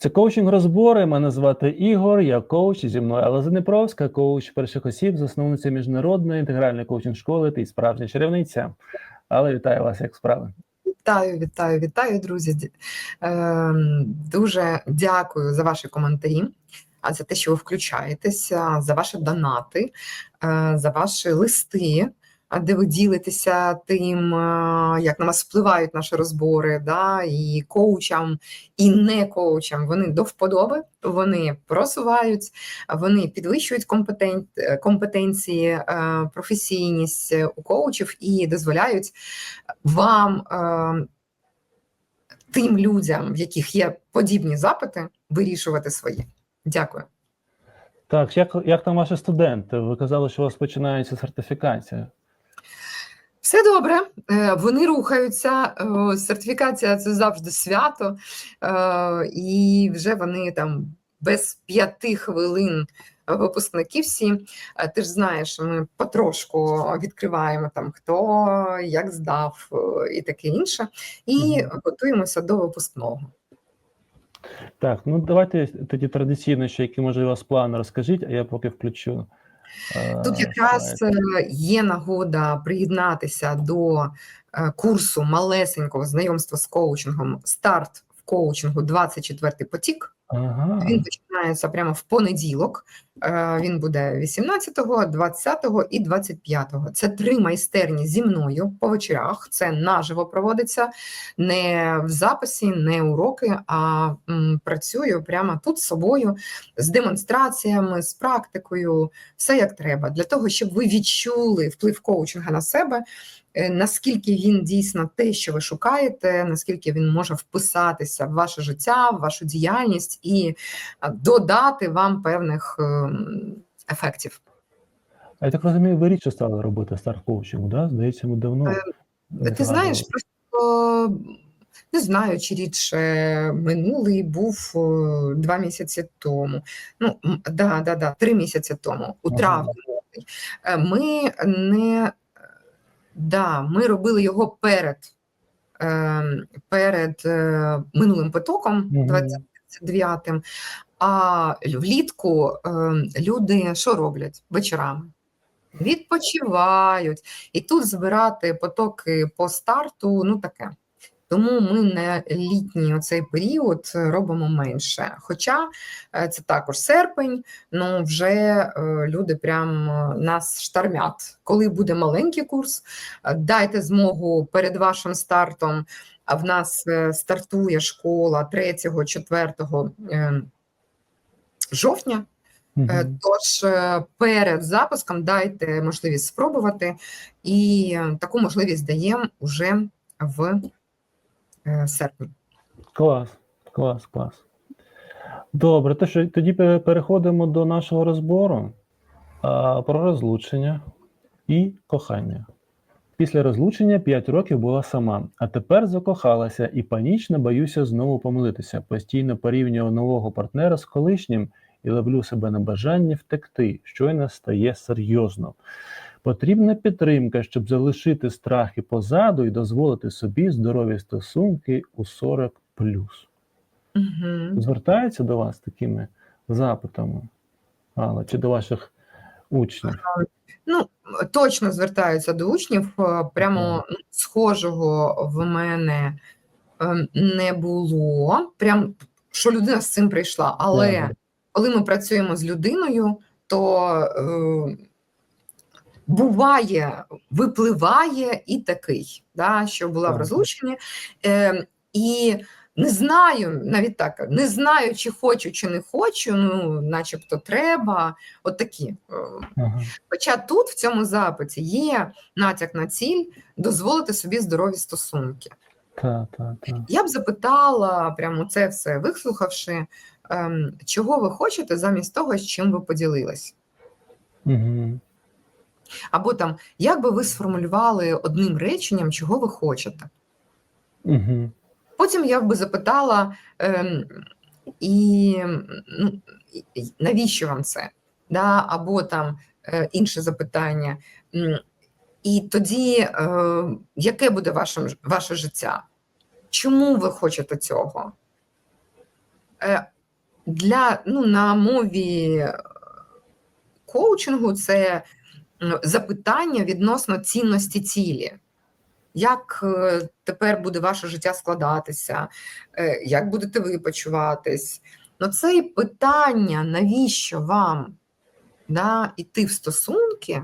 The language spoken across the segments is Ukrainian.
Це коучинг розбори. Мене звати Ігор, я коуч зі мною Алла Занепровська, коуч перших осіб, засновниця міжнародної інтегральної коучинг школи та й справжня чарівниця. Але вітаю вас, як справи. Вітаю, вітаю, вітаю, друзі. Е, Дуже дякую за ваші коментарі, за те, що ви включаєтеся, за ваші донати, е, за ваші листи, де ви ділитеся тим, е, як на вас впливають наші розбори, да, і коучам, і не коучам. Вони до вподоби, вони просувають, вони підвищують компетен... компетенції, е, професійність у коучів і дозволяють вам, е, тим людям, в яких є подібні запити, вирішувати свої. Дякую. Так, як, як там ваші студенти? Ви казали, що у вас починається сертифікація. Все добре, Е, вони рухаються. Е, Сертифікація це завжди свято, Е, і вже вони там без п'яти хвилин випускники всі. Ти ж знаєш, ми потрошку відкриваємо там хто як здав і таке інше, і готуємося до випускного. Так, ну давайте тоді традиційно, ще які може у вас плани, розкажіть, а я поки включу. Е, Тут якраз е, є нагода приєднатися до е, курсу малесенького знайомства з коучингом Старт в коучингу 24 потік. Ага. Він починається прямо в понеділок. Е, Він буде 18, 20 і 25. Це три майстерні зі мною по вечорах. Це наживо проводиться не в записі, не уроки, а працюю прямо тут з собою, з демонстраціями, з практикою, все як треба, для того, щоб ви відчули вплив коучинга на себе. е, Наскільки він дійсно те, що ви шукаєте, наскільки він може вписатися в ваше життя, в вашу діяльність і додати вам певних ефектів. А я так розумію, ви рідше стали робити старт коучингу, да? Здається, ми давно. Е, Ти знаєш, просто не знаю, чи рідше минулий був два місяці тому. Ну, да, да, да, три місяці тому, у Ага. травні. Е, Ми не да, ми робили його перед, ем, перед е, минулим потоком, Мгм. 29-м. А влітку ем, люди що роблять вечорами? Відпочивають. І тут збирати потоки по старту, ну таке. Тому ми на літній оцей період робимо менше. Хоча е, це також серпень, ну вже е, люди прям е, нас штормять. Коли буде маленький курс, е, дайте змогу перед вашим стартом. А в нас е, стартує школа 3-4 е, жовтня. Е, Тож е, перед запуском дайте можливість спробувати, і таку можливість даємо уже в е, серпні. Клас, клас, клас. Добре, то що тоді переходимо до нашого розбору а, про розлучення і кохання. Після розлучення 5 років була сама, а тепер закохалася і панічно боюся знову помилитися. Постійно порівнюю нового партнера з колишнім і ловлю себе на бажанні втекти, щойно стає серйозно. Потрібна підтримка, щоб залишити страхи позаду і дозволити собі здорові стосунки у 40 Угу. Звертаються до вас такими запитами, Алла, чи до ваших учнів? Ну, точно звертаються до учнів. е, Прямо ну, схожого в мене е, не було. Прям що людина з цим прийшла. Але Ага. коли ми працюємо з людиною, то е, буває, випливає і такий, да, що була в розлученні. Е, і не знаю, навіть так, не знаю, чи хочу, чи не хочу, ну, начебто треба. От такі. е, Ага. Хоча тут в цьому запиті є натяк на ціль дозволити собі здорові стосунки. Та, та, та. Я б запитала, прямо це все вислухавши, ем, чого ви хочете замість того, з чим ви поділились. Угу. Або там, як би ви сформулювали одним реченням, чого ви хочете. Угу. Потім я б запитала, ем, і ну, навіщо вам це? Да? Або там е, інше запитання. І тоді, е, яке буде ваше, ваше життя? Чому ви хочете цього? Е, Для, ну, на мові коучингу це запитання відносно цінності цілі. Як е, тепер буде ваше життя складатися, Е, як будете ви почуватись? Ну, це і питання, навіщо вам да, іти в стосунки,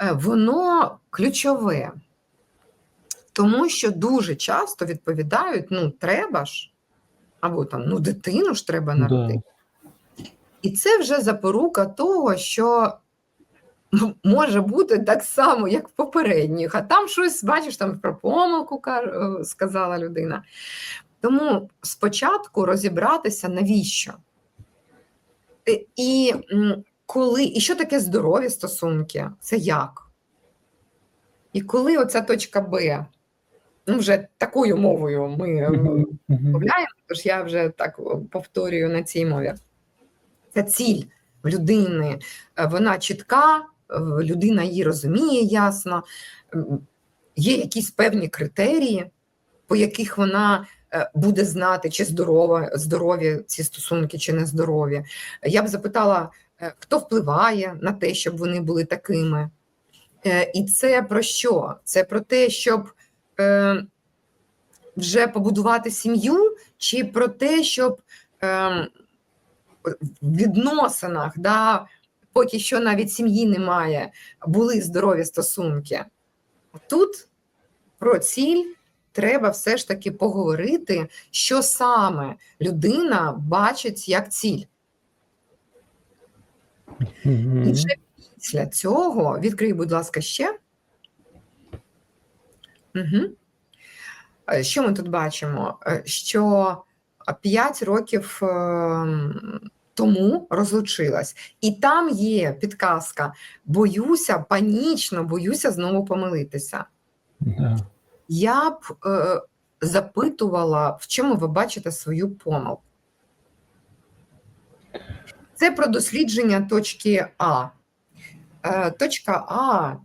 е, воно ключове. Тому що дуже часто відповідають: ну, треба ж, або там ну, дитину ж треба народити. І це вже запорука того, що може бути так само, як в попередніх, а там щось, бачиш, там про помилку е, сказала людина. Тому спочатку розібратися, навіщо. Е, І коли, і що таке здорові стосунки? Це як? І коли оця точка Б, ну вже такою мовою ми розмовляємо, тож я вже так повторюю на цій мові. Це ціль в людини, е, вона чітка, людина її розуміє ясно, є якісь певні критерії, по яких вона е, буде знати, чи здорова, здорові ці стосунки, чи не здорові. Я б запитала, е, хто впливає на те, щоб вони були такими. Е, І це про що? Це про те, щоб е, вже побудувати сім'ю, чи про те, щоб е, в відносинах, да, поки що навіть сім'ї немає, були здорові стосунки. Тут про ціль треба все ж таки поговорити, що саме людина бачить як ціль. І вже після цього, відкрий, будь ласка, ще. Угу. Що ми тут бачимо? Е, Що 5 років ем, тому розлучилась, і там є підказка: боюся, панічно боюся знову помилитися. Да. Я б е, запитувала, в чому ви бачите свою помилку. Це про дослідження точки А. Е, точка А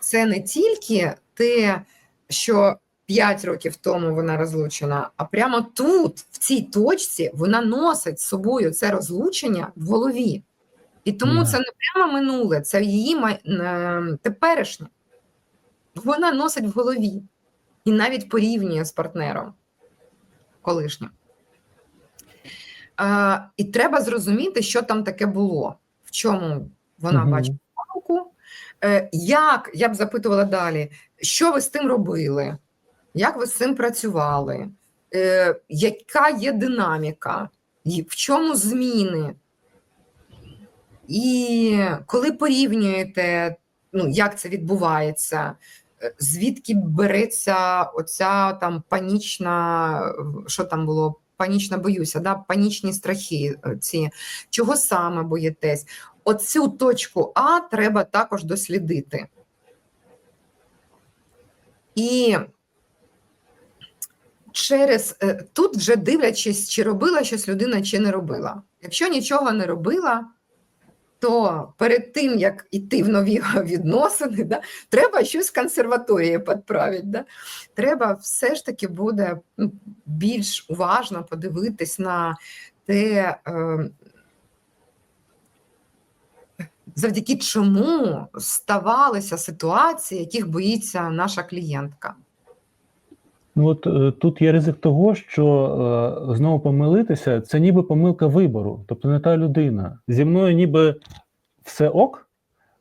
це не тільки те, що 5 років тому вона розлучена, а прямо тут, в цій точці, вона носить з собою це розлучення в голові. І тому Да. це не прямо минуле, це її май- е, теперішнє. Вона носить в голові і навіть порівнює з партнером колишнім. А, і треба зрозуміти, що там таке було, в чому вона Мгм. бачить помилку. Е, як я б запитувала далі, що ви з тим робили? Як ви з цим працювали? Е, яка є динаміка? В чому зміни? І коли порівнюєте, ну, як це відбувається, е, звідки береться оця там панічна, що там було? Панічна боюся, да? панічні страхи, е, ці чого саме боїтесь? Оцю точку А треба також дослідити. І через е, тут вже дивлячись, чи робила щось людина, чи не робила. Якщо нічого не робила, то перед тим, як йти в нові відносини, да, треба щось в консерваторії підправити. Да? Треба все ж таки буде ну, більш уважно подивитись на те, е, завдяки чому ставалися ситуації, яких боїться наша клієнтка. Ну от е, тут є ризик того, що е, знову помилитися це ніби помилка вибору, тобто не та людина. Зі мною ніби все ок,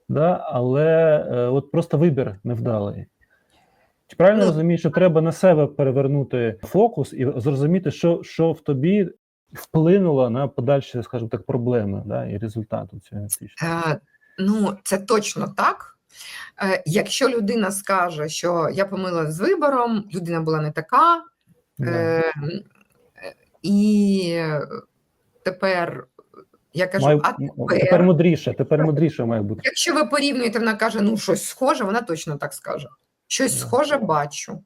да, але е, от просто вибір невдалий. Чи правильно Ну, розумію, що треба на себе перевернути фокус і зрозуміти, що, що в тобі вплинуло на подальші, скажімо так, проблеми да, і результати цієї пісні? Е, ну, це точно так. Е, якщо людина скаже, що я помила з вибором, людина була не така, Да. е, і тепер я кажу, Має- а тепер тепер, мудріше, тепер мудріше має бути. якщо ви порівнюєте, вона каже, ну щось схоже, вона точно так скаже. Щось схоже бачу.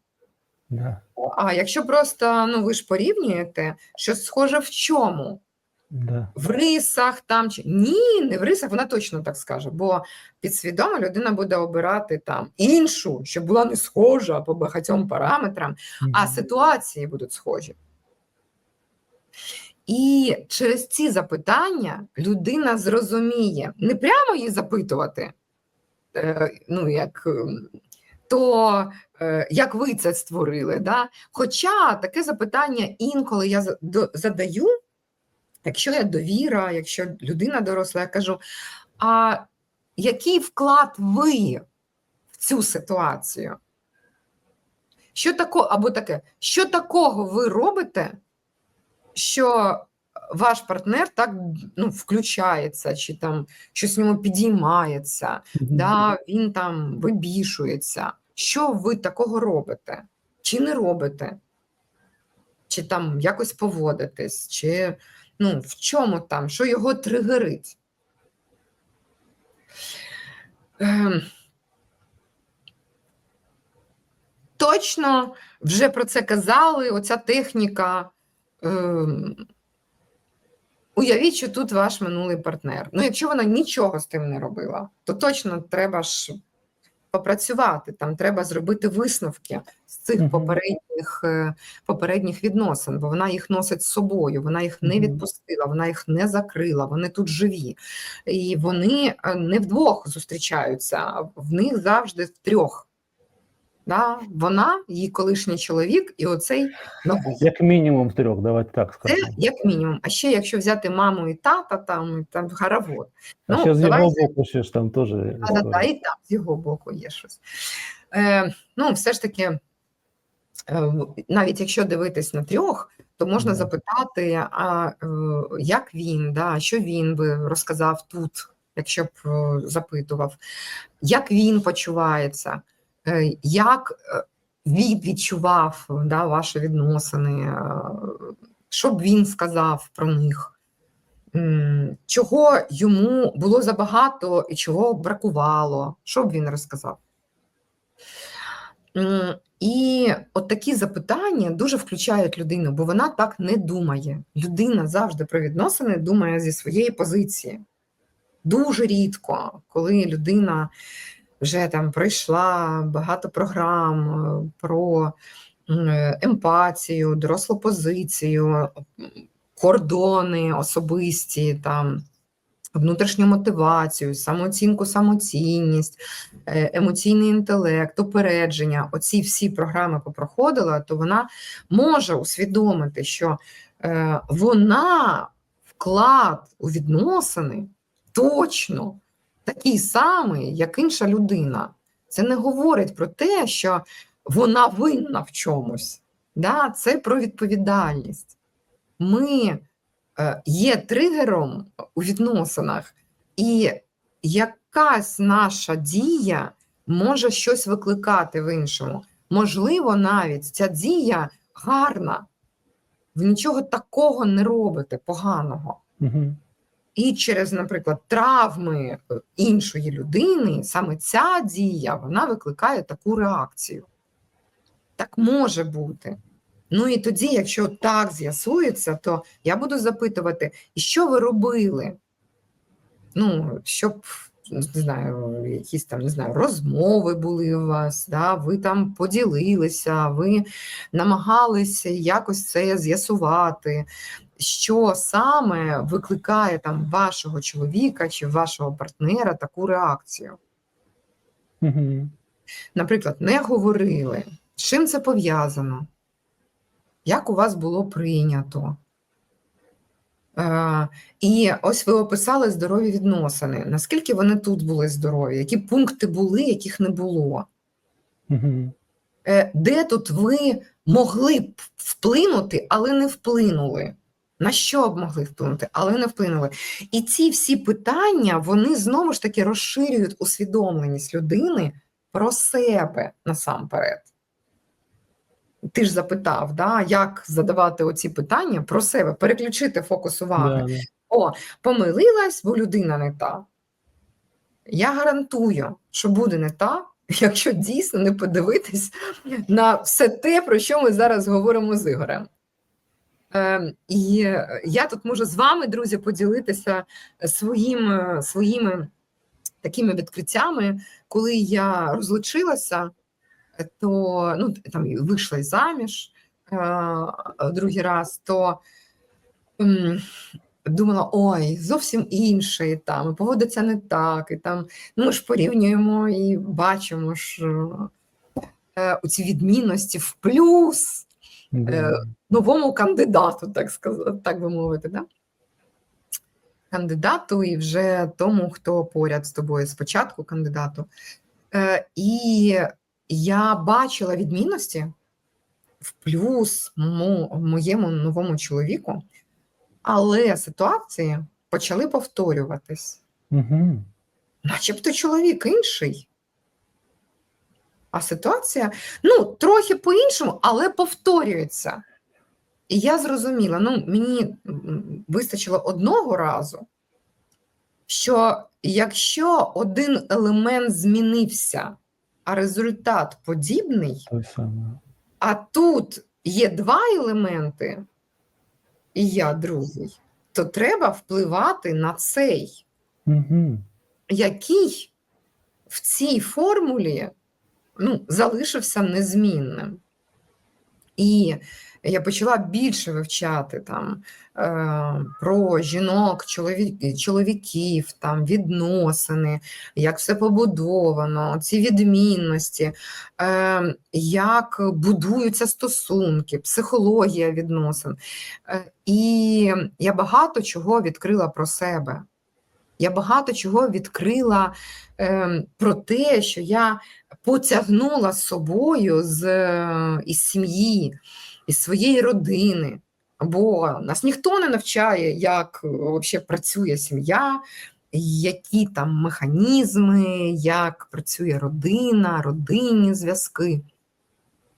Да. А якщо просто ну ви ж порівнюєте, щось схоже в чому? Да. В рисах там чи ні, не в рисах, вона точно так скаже, бо підсвідомо людина буде обирати там іншу, щоб була не схожа по багатьом параметрам, а ситуації будуть схожі. І через ці запитання людина зрозуміє, не прямо її запитувати, е, ну, як, ем, то е, як ви це створили. Да? Хоча таке запитання інколи я задаю, якщо я довіра, якщо людина доросла, я кажу: а який вклад ви в цю ситуацію? Що такого, або таке, що такого ви робите, що ваш партнер так ну, включається, чи там щось в ньому підіймається, Мгм. да, він там вибішується. Що ви такого робите? Чи не робите? Чи там якось поводитесь, чи ну, в чому там, що його тригерить? Ем, Точно вже про це казали. Оця техніка. Ем, уявіть, що тут ваш минулий партнер. Ну, якщо вона нічого з тим не робила, то точно треба ж попрацювати. Там треба зробити висновки з цих попередніх, е, попередніх відносин, бо вона їх носить з собою, вона їх не відпустила, вона їх не закрила, вони тут живі. І вони е, не вдвох зустрічаються, в них завжди трьох. Да? Вона, її колишній чоловік, і оцей новий. Як мінімум трьох, давайте так Це як мінімум. А ще якщо взяти маму і тата, там, там хоровод. А ще з його боку ще ж там теж Ну, А, да, да, і там з його боку є щось. Е, ну, все ж таки, е, навіть якщо дивитись на трьох, то можна Да. запитати, а е, як він, да, що він би розказав тут, якщо б е, запитував, як він почувається, як е, він відчував да, ваші відносини, е, що б він сказав про них. Чого йому було забагато і чого бракувало, що б він розказав? І от такі запитання дуже включають людину, бо вона так не думає. Людина завжди про відносини думає зі своєї позиції. Дуже рідко, коли людина вже там пройшла багато програм е, про е, емпатію, дорослу позицію, кордони особисті, там, внутрішню мотивацію, самооцінку, самоцінність, е, емоційний інтелект, упередження, оці всі програми попроходила, то вона може усвідомити, що вона вклад у відносини точно такий самий, як інша людина. Це не говорить про те, що вона винна в чомусь. Да? Це про відповідальність. Ми е, є тригером у відносинах, і якась наша дія може щось викликати в іншому. Можливо, навіть ця дія гарна, ви нічого такого не робите поганого. Мгм. І через, наприклад, травми е, іншої людини, саме ця дія вона викликає таку реакцію. Так може бути. Ну і тоді, якщо так з'ясується, то я буду запитувати, що ви робили? Ну, щоб не знаю, якісь там не знаю, розмови були у вас, да? ви там поділилися, ви намагалися якось це з'ясувати, що саме викликає там вашого чоловіка чи вашого партнера таку реакцію. Наприклад, не говорили. З чим це пов'язано? Як у вас було прийнято? Е, і ось ви описали здорові відносини. Наскільки вони тут були здорові? Які пункти були, яких не було? Е, Де тут ви могли б вплинути, але не вплинули? На що б могли вплинути, але не вплинули? І ці всі питання вони знову ж таки розширюють усвідомленість людини про себе насамперед. Ти ж запитав, да, як задавати оці питання про себе, переключити фокус уваги. Да. О, помилилась, бо людина не та. Я гарантую, що буде не та, якщо дійсно не подивитись на все те, про що ми зараз говоримо з Ігорем. Е, і е, я тут можу з вами, друзі, поділитися своїм, е, своїми такими відкриттями, коли я розлучилася, е, то ну, там вийшла й заміж е, другий раз, то думала, ой, зовсім інший там, і поводиться не так, і там ну, ми ж порівнюємо і бачимо ж е, ці відмінності в плюс. Новому кандидату, так сказати, так би мовити, да? кандидату і вже тому, хто поряд з тобою спочатку кандидату. Е, і я бачила відмінності в плюс мо- моєму новому чоловіку, але ситуації почали повторюватись. Угу. Начебто чоловік інший. А ситуація, ну, трохи по-іншому, але повторюється. І я зрозуміла, ну, мені вистачило одного разу, що якщо один елемент змінився, а результат подібний, а тут є два елементи, і я другий, то треба впливати на цей Угу. який в цій формулі ну, залишився незмінним. І я почала більше вивчати там, е, про жінок, чоловік, чоловіків, там, відносини, як все побудовано, ці відмінності, е, як будуються стосунки, психологія відносин. Е, і я багато чого відкрила про себе. Я багато чого відкрила е, про те, що я потягнула з собою з, е, із сім'ї, із своєї родини. Бо нас ніхто не навчає, як взагалі працює сім'я, які там механізми, як працює родина, родинні зв'язки.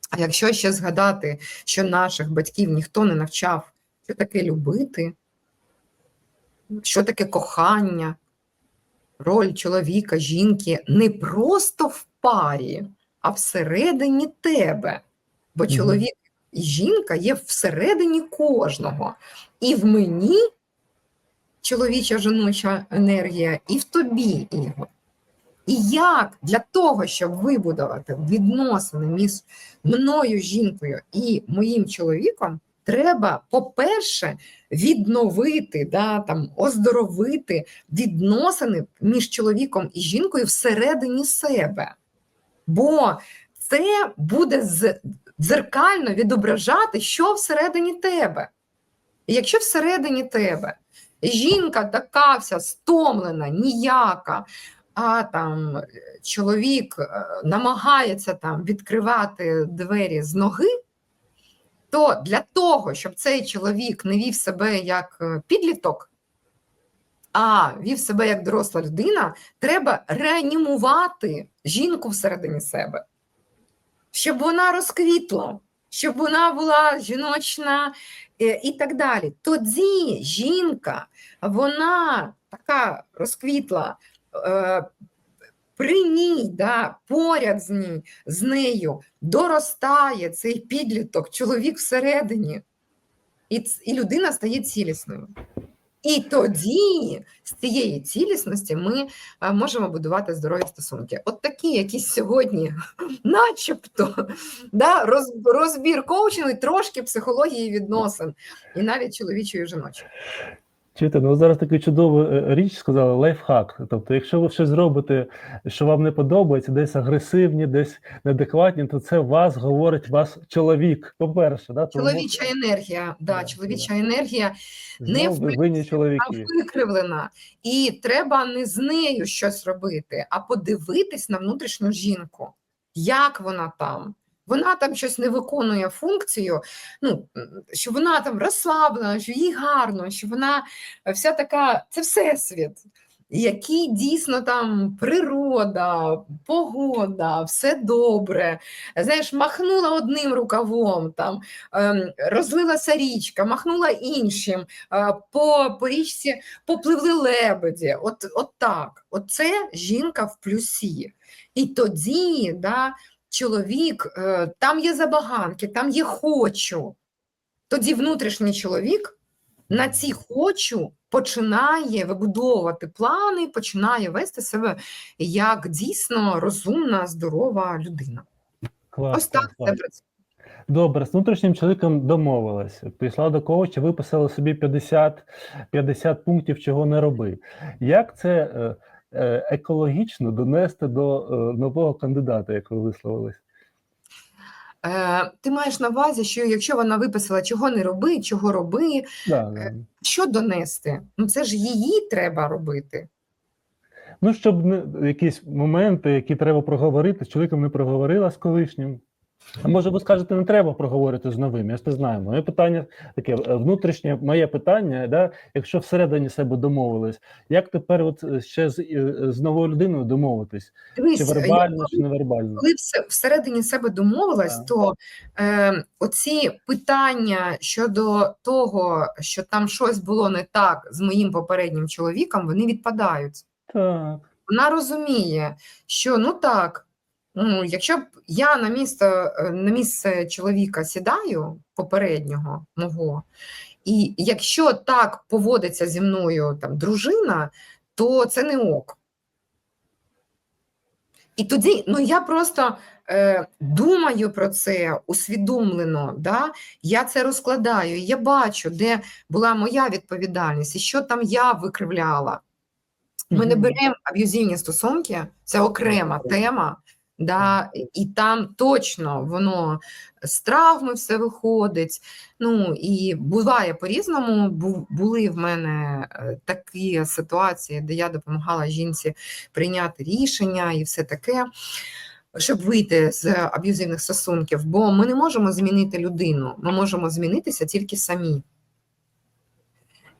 А якщо ще згадати, що наших батьків ніхто не навчав, що таке любити, що таке кохання, роль чоловіка, жінки не просто в парі, а всередині тебе. Бо чоловік і жінка є всередині кожного. І в мені чоловіча жіноча енергія, і в тобі, Ігор. І як для того, щоб вибудувати відносини між мною, жінкою і моїм чоловіком, треба, по-перше, відновити, да, там, оздоровити відносини між чоловіком і жінкою всередині себе. Бо це буде дзеркально відображати, що всередині тебе. І якщо всередині тебе жінка така вся стомлена, ніяка, а там чоловік е, намагається там відкривати двері з ноги, то для того, щоб цей чоловік не вів себе як е, підліток, а вів себе як доросла людина, треба реанімувати жінку всередині себе, щоб вона розквітла, щоб вона була жіночна е, і так далі. Тоді жінка, вона така розквітла. При ній, да, поряд з ній, з нею доростає цей підліток, чоловік всередині, і, і людина стає цілісною. І тоді з цієї цілісності ми можемо будувати здорові стосунки. От такі, якісь сьогодні, начебто, да, роз, розбір коучингу, і трошки психології відносин, і навіть чоловічої жіночої. Чуєте, ну зараз таку чудову е, річ сказали, лайфхак. Тобто, якщо ви щось зробите, що вам не подобається, десь агресивні, десь неадекватні, то це вас говорить вас чоловік. По-перше, да? тому Чоловіча енергія, да, Да, чоловіча енергія не винні чоловіки. викривлена, і треба не з нею щось робити, а подивитись на внутрішню жінку, як вона там. Вона там щось не виконує функцію, ну що вона там розслаблена, що їй гарно, що вона вся така, це всесвіт, який дійсно там природа, погода, все добре. Знаєш, махнула одним рукавом, там ем, розлилася річка, махнула іншим, е, по, по річці попливли лебеді. От, от так. Оце жінка в плюсі. І тоді, да, чоловік, е, там є забаганки, там є хочу. Тоді внутрішній чоловік на ці хочу починає вибудовувати плани, починає вести себе як дійсно розумна, здорова людина. Клас, Ось так клас. це працює. Добре, з внутрішнім чоловіком домовилась. Пішла до коуча, виписала собі 50, 50 пунктів, чого не роби. Як це е, екологічно донести до е, нового кандидата, як ви висловились? Е, ти маєш на увазі, що якщо вона виписала, чого не роби, чого роби, Да, да. що донести? Ну це ж її треба робити. Ну, щоб не, якісь моменти, які треба проговорити, з чоловіком не проговорила з колишнім. А може, ви скажете, не треба проговорити з новим, я ж не знаю. Моє питання таке е, внутрішнє моє питання, да, якщо всередині себе домовились, як тепер от е, ще з, е, з новою людиною домовитись? Чи Дивись, вербально, чи невербально? коли все всередині себе домовилась, Так. то е, оці питання щодо того, що там щось було не так з моїм попереднім чоловіком, вони відпадають. Так. Вона розуміє, що ну так, ну, якщо б я на місце, на місце чоловіка сідаю попереднього мого, і якщо так поводиться зі мною там дружина, то це не ок. І тоді ну, я просто е, думаю про це усвідомлено, да? я це розкладаю, я бачу, де була моя відповідальність, і що там я викривляла. Ми не беремо аб'юзивні стосунки, це окрема тема, да, і там точно воно з травми все виходить. Ну і буває по-різному. Були в мене е, такі ситуації, де я допомагала жінці прийняти рішення і все таке. Щоб вийти з аб'юзивних стосунків, бо ми не можемо змінити людину, ми можемо змінитися тільки самі.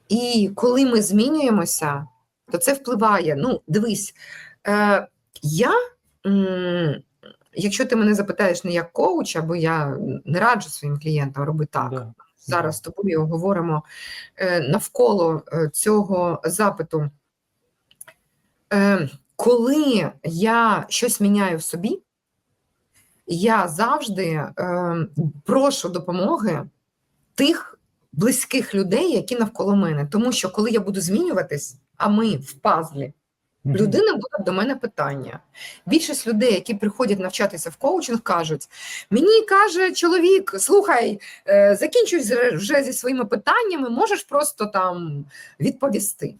І коли ми змінюємося, то це впливає. Ну, дивись, е, я, якщо ти мене запитаєш не як коуча, бо я не раджу своїм клієнтам робити так. Да. Зараз з тобою говоримо е, навколо е, цього запиту. Е, коли я щось міняю в собі, я завжди прошу допомоги тих близьких людей, які навколо мене. Тому що коли я буду змінюватись, а ми в пазлі, Людина буде до мене питання. Більшість людей, які приходять навчатися в коучинг, кажуть: мені каже чоловік, слухай, е, закінчуй вже зі своїми питаннями, можеш просто там відповісти.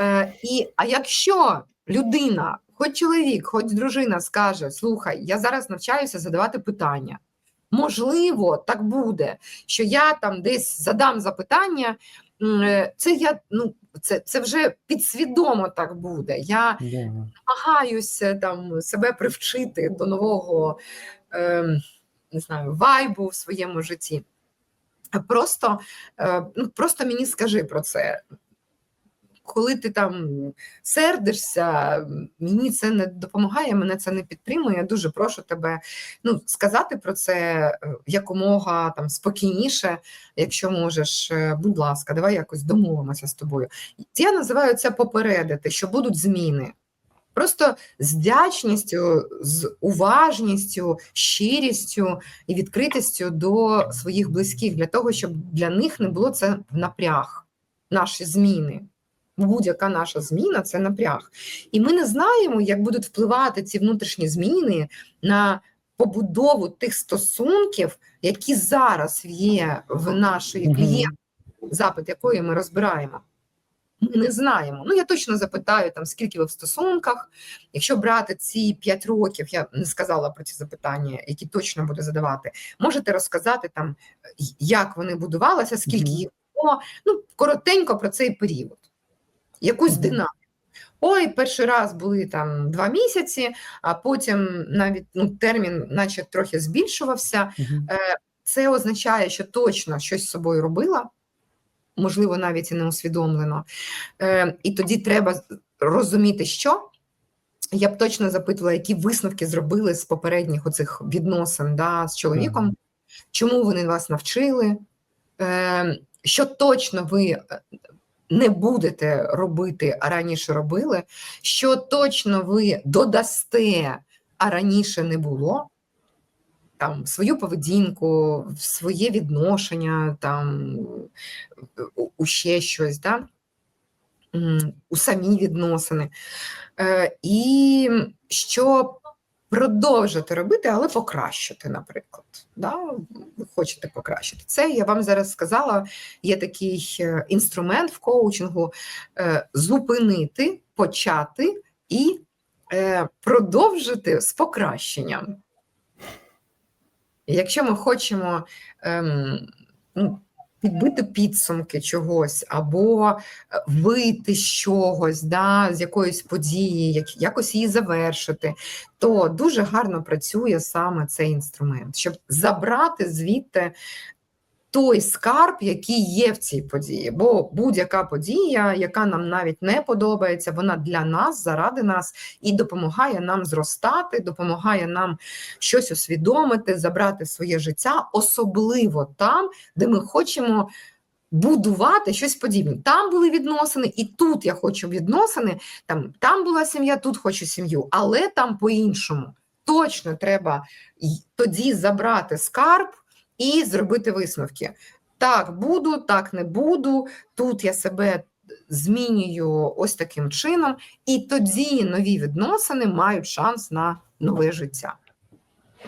Е, І, а якщо людина, хоч чоловік, хоч дружина скаже: слухай, я зараз навчаюся задавати питання. Можливо, так буде, що я там десь задам запитання. Е, Це я ну це, це вже підсвідомо так буде. Я yeah. намагаюся там себе привчити до нового е, не знаю, вайбу в своєму житті. Просто, е, ну, просто мені скажи про це. Коли ти там сердишся, мені це не допомагає, мене це не підтримує. Я дуже прошу тебе ну, сказати про це е, якомога там спокійніше, якщо можеш. Е, Будь ласка, давай якось домовимося з тобою. Я називаю це попередити, що будуть зміни. Просто з вдячністю, з уважністю, щирістю і відкритістю до своїх близьких, для того, щоб для них не було це напряг, наші зміни. Будь-яка наша зміна це напряг. І ми не знаємо, як будуть впливати ці внутрішні зміни на побудову тих стосунків, які зараз є в нашої Мгм. клієнтки, запит якої ми розбираємо. Ми не знаємо. Ну, я точно запитаю, там, скільки ви в стосунках. Якщо брати ці 5 років, я не сказала про ці запитання, які точно буду задавати. Можете розказати, там, як вони будувалися, скільки їх було. Ну, коротенько про цей період. Якусь динаміку. Ой, перший раз були там два місяці, а потім навіть ну, термін, наче трохи збільшувався. Мгм. Це означає, що точно щось з собою робила, можливо, навіть і не усвідомлено. Е, і тоді треба розуміти, що. Я б точно запитувала, які висновки зробили з попередніх оцих відносин да, з чоловіком, чому вони вас навчили, е, що точно ви е, не будете робити, а раніше робили, що точно ви додасте, а раніше не було там свою поведінку, своє відношення, там у, ще щось, да? У самі відносини. Е, і що продовжити робити, але покращити, наприклад. Да? Ви хочете покращити. Це я вам зараз сказала. Є такий е, інструмент в коучингу е, зупинити, почати і е, продовжити з покращенням. Якщо ми хочемо ем, ну, підбити підсумки чогось, або е, вийти з чогось, да, з якоїсь події, як, якось її завершити, то дуже гарно працює саме цей інструмент, щоб забрати звідти той скарб, який є в цій події. Бо будь-яка подія, яка нам навіть не подобається, вона для нас, заради нас і допомагає нам зростати, допомагає нам щось усвідомити, забрати своє життя, особливо там, де ми хочемо. Будувати щось подібне. Там були відносини, і тут я хочу відносини. Там, там була сім'я, тут хочу сім'ю, але там по-іншому. Точно треба тоді забрати скарб і зробити висновки. Так, буду, так не буду. Тут я себе змінюю ось таким чином, і тоді нові відносини мають шанс на нове життя.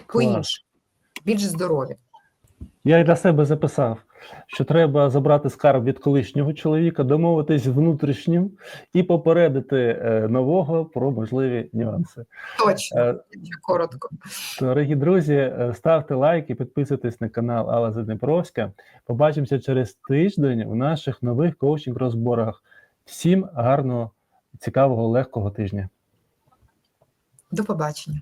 По-іншому, більш здорові. Я й для себе записав, що треба забрати скарб від колишнього чоловіка, домовитись внутрішнім і попередити е, нового про можливі нюанси. Точно, Е, коротко. Дорогі друзі, е, ставте лайки, підписуйтесь на канал Алла Заднепровська. Побачимося через тиждень у наших нових коучинг-розборах. Всім гарного, цікавого, легкого тижня. До побачення.